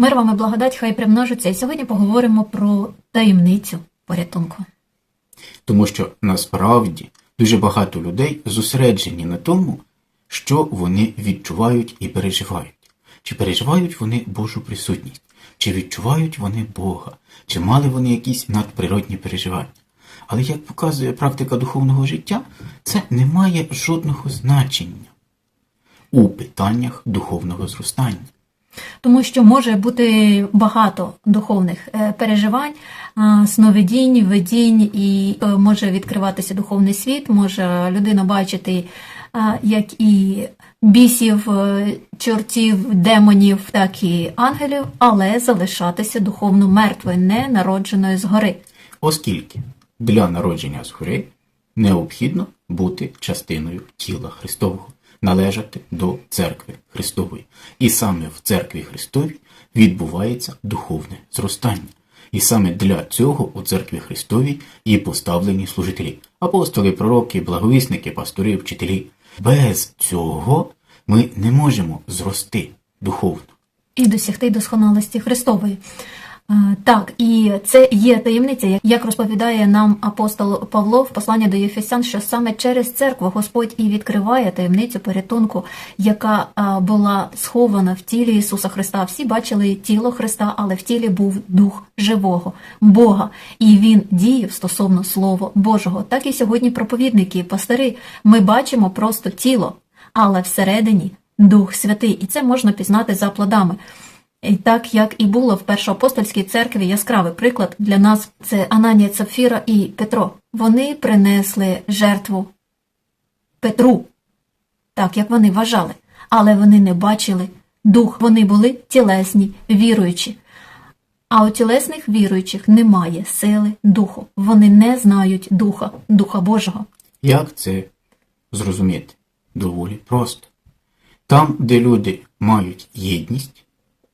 Мир вам і благодать хай примножиться. І сьогодні поговоримо про таємницю порятунку. Тому що насправді дуже багато людей зосереджені на тому, що вони відчувають і переживають. Чи переживають вони Божу присутність, чи відчувають вони Бога, чи мали вони якісь надприродні переживання. Але як показує практика духовного життя, це не має жодного значення у питаннях духовного зростання. Тому що може бути багато духовних е, переживань, сновидінь, видінь, і е, може відкриватися духовний світ, може людина бачити як і бісів, е, чортів, демонів, так і ангелів, але залишатися духовно мертвою, не народженою згори. Оскільки для народження згори необхідно бути частиною тіла Христового, належати до церкви Христової. І саме в церкві Христовій відбувається духовне зростання. І саме для цього у церкві Христовій і поставлені служителі апостоли, пророки, благовісники, пастори, вчителі. Без цього ми не можемо зрости духовно. і досягти досконалості Христової. Е, Так, і це є таємниця, як розповідає нам апостол Павло в посланні до Єфесян, що саме через церкву Господь і відкриває таємницю порятунку, яка була схована в тілі Ісуса Христа. Всі бачили тіло Христа, але в тілі був дух живого Бога, і він діяв стосовно Слова Божого. Так і сьогодні проповідники, пастори, ми бачимо просто тіло, але всередині Дух Святий, і це можна пізнати за плодами. І так як і було в першоапостольській церкві яскравий приклад для нас це Ананія Цапфіра і Петро. Вони принесли жертву Петру, так як вони вважали, але вони не бачили дух. Вони були тілесні, віруючі. А у тілесних віруючих немає сили духу. Вони не знають духа, духа Божого. Як це зрозуміти? Доволі просто. Там, де люди мають єдність,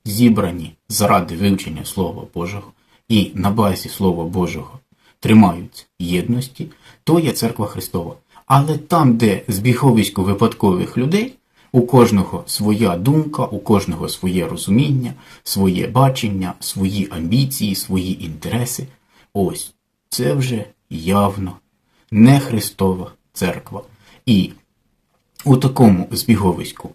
зібрані заради вивчення Слова Божого і на базі Слова Божого тримаються єдності, то є церква Христова. Але там, де збіговисько випадкових людей, у кожного своя думка, у кожного своє розуміння, своє бачення, свої амбіції, свої інтереси. Ось це вже явно не Христова церква. І у такому збіговиську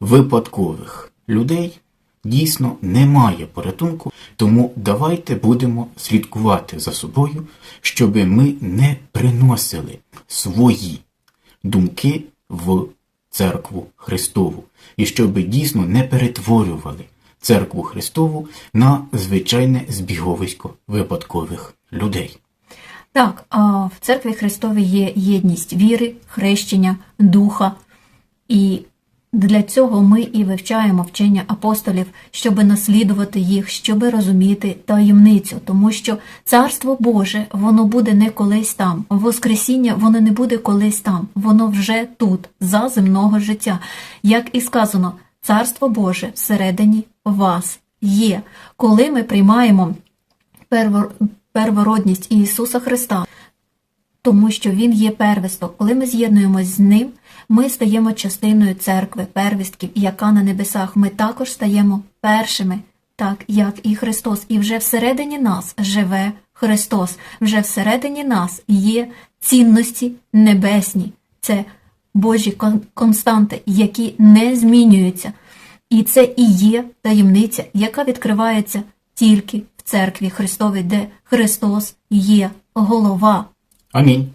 випадкових людей дійсно немає порятунку, тому давайте будемо слідкувати за собою, щоб ми не приносили свої думки в церкву Христову, і щоб дійсно не перетворювали церкву Христову на звичайне збіговисько випадкових людей. Так, в церкві Христовій є єдність віри, хрещення, духа. І для цього ми і вивчаємо вчення апостолів, щоб наслідувати їх, щоб розуміти таємницю, тому що Царство Боже, воно буде не колись там. Воскресіння воно не буде колись там, воно вже тут, за земного життя. Як і сказано, Царство Боже всередині вас є. Коли ми приймаємо первородність Ісуса Христа, тому що Він є первісток. Коли ми з'єднуємось з ним, ми стаємо частиною церкви, первістків, яка на небесах. Ми також стаємо першими, так як і Христос. І вже всередині нас живе Христос. Вже всередині нас є цінності небесні. Це Божі константи, які не змінюються. І це і є таємниця, яка відкривається тільки в церкві Христовій, де Христос є голова. Амінь.